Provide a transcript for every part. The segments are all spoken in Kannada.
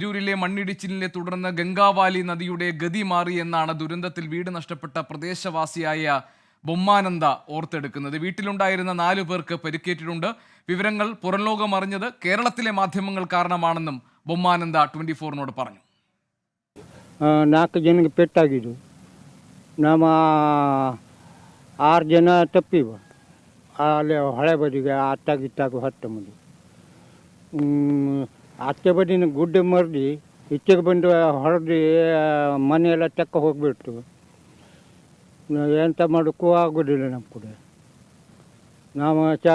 തിരൂരിലെ മണ്ണിടിച്ചിലിനെ തുടർന്ന് ഗംഗാവാലി നദിയുടെ ഗതി മാറി എന്നാണ് ദുരന്തത്തിൽ വീട് നഷ്ടപ്പെട്ട പ്രദേശവാസിയായ ബൊമ്മാനന്ദ ഓർത്തെടുക്കുന്നത് വീട്ടിലുണ്ടായിരുന്ന നാലു പേർക്ക് പരിക്കേറ്റിട്ടുണ്ട് വിവരങ്ങൾ പുറംലോകം അറിഞ്ഞത് കേരളത്തിലെ മാധ്യമങ്ങൾ കാരണമാണെന്നും ബൊമ്മാനന്ദ ട്വന്റി ഫോറിനോട് പറഞ്ഞു ಆ, ನಾಲ್ಕು ಜನಕ್ಕೆ ಪೆಟ್ಟಾಗಿದ್ದು ನಮ್ಮ ಆರು ಜನ ತಪ್ಪಿವ ಅಲ್ಲಿ ಹೊಳೆ ಬದಿಗೆ ಅತ್ತಾಗಿತ್ತಾಗ ಹತ್ತು ಮಂದಿ ಆಚೆ ಬದಿನ ಗುಡ್ಡೆ ಮರ್ದಿ ಇಚ್ಚೆಗೆ ಬಂದು ಹೊಡೆದು ಮನೆಯೆಲ್ಲ ತೆಕ್ಕ ಹೋಗ್ಬಿಟ್ಟು ನಾವು ಎಂತ ಮಾಡೋಕ್ಕೂ ಆಗೋದಿಲ್ಲ ನಮ್ಮ ಕೂಡ. ನಾವು ಚ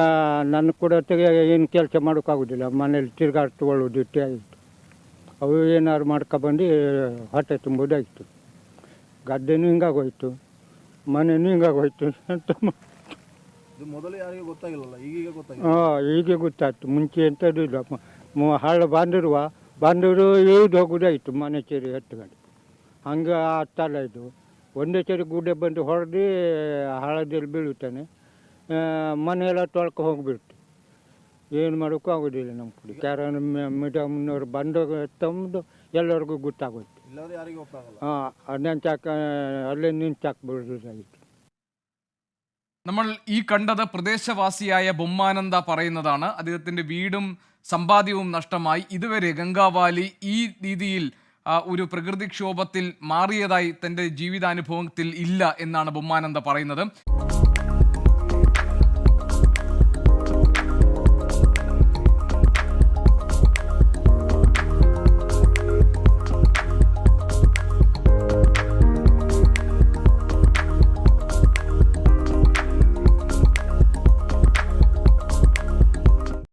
ನನ್ನ ಕೂಡ ತೆಗೆ ಏನು ಕೆಲಸ ಮಾಡೋಕ್ಕಾಗೋದಿಲ್ಲ ಮನೇಲಿ ತಿರ್ಗಾಡ್ತುಕೊಳ್ಳೋದು ಇಟ್ಟೇ ಆಗಿತ್ತು ಅವು ಏನಾದ್ರು ಮಾಡ್ಕೊಬಂದು ಹೊಟ್ಟೆ ತುಂಬೋದಾಗಿತ್ತು ಗದ್ದೆನೂ ಹಿಂಗಾಗೋಯ್ತು. ಮನೆಯೂ ಹಿಂಗಾಗೋಯ್ತು ಅಂತ ಮೊದಲು ಯಾರಿಗೂ ಗೊತ್ತಾಗಿಲ್ಲ ಈಗೀಗ ಗೊತ್ತಾಗಿದೆ? ಹಾಂ ಈಗ ಗೊತ್ತಾಯ್ತು. ಮುಂಚೆ ಎಂಥದ್ದು ಇಲ್ಲ ಮ- ಹಳ್ಳ ಬಂದಿರುವ ಬಂದರು ಇಳಿದು ಹೋಗೋದಾಯ್ತು ಮನೆ ಹತ್ತು ಗಂಟೆ ಹಂಗೆ ಆಗ್ತಲ್ಲ ಇದು. ಒಂದೇ ಸರಿ ಗುಡ್ಡೆ ಬಂದು ಹೊಡೆದು ಹಳ್ಳದಲ್ಲಿ ಬೀಳುತ್ತಾನೆ. ಮನೆಯೆಲ್ಲ ತೊಳ್ಕೊ ಹೋಗಿಬಿಡ್ತು. ಏನು ಮಾಡೋಕ್ಕೂ ಆಗೋದಿಲ್ಲ ನಮ್ಮ ಕಡೆ. ಯಾರು ಮೇಡಮ್ನವ್ರು ಬಂದು ತಂದು ಎಲ್ಲರಿಗೂ ಗೊತ್ತಾಗೋಯ್ತು. ಹಾಂ ಅಲ್ಲೇ ನಿಂಚಾಕ್ಬಿಡೋದಾಗಿತ್ತು നമ്മൾ ഈ കണ്ടത് പ്രദേശവാസിയായ ബൊമ്മാനന്ദ പറയുന്നതാണ്. അദ്ദേഹത്തിന്റെ വീടും സമ്പാദ്യവും നഷ്ടമായി. ഇതുവരെ ഗംഗാവാലി ഈ രീതിയിൽ ഒരു പ്രകൃതിക്ഷോഭത്തിൽ മാറിയതായി തന്റെ ജീവിതാനുഭവത്തിൽ ഇല്ല എന്നാണ് ബൊമ്മാനന്ദ പറയുന്നത്.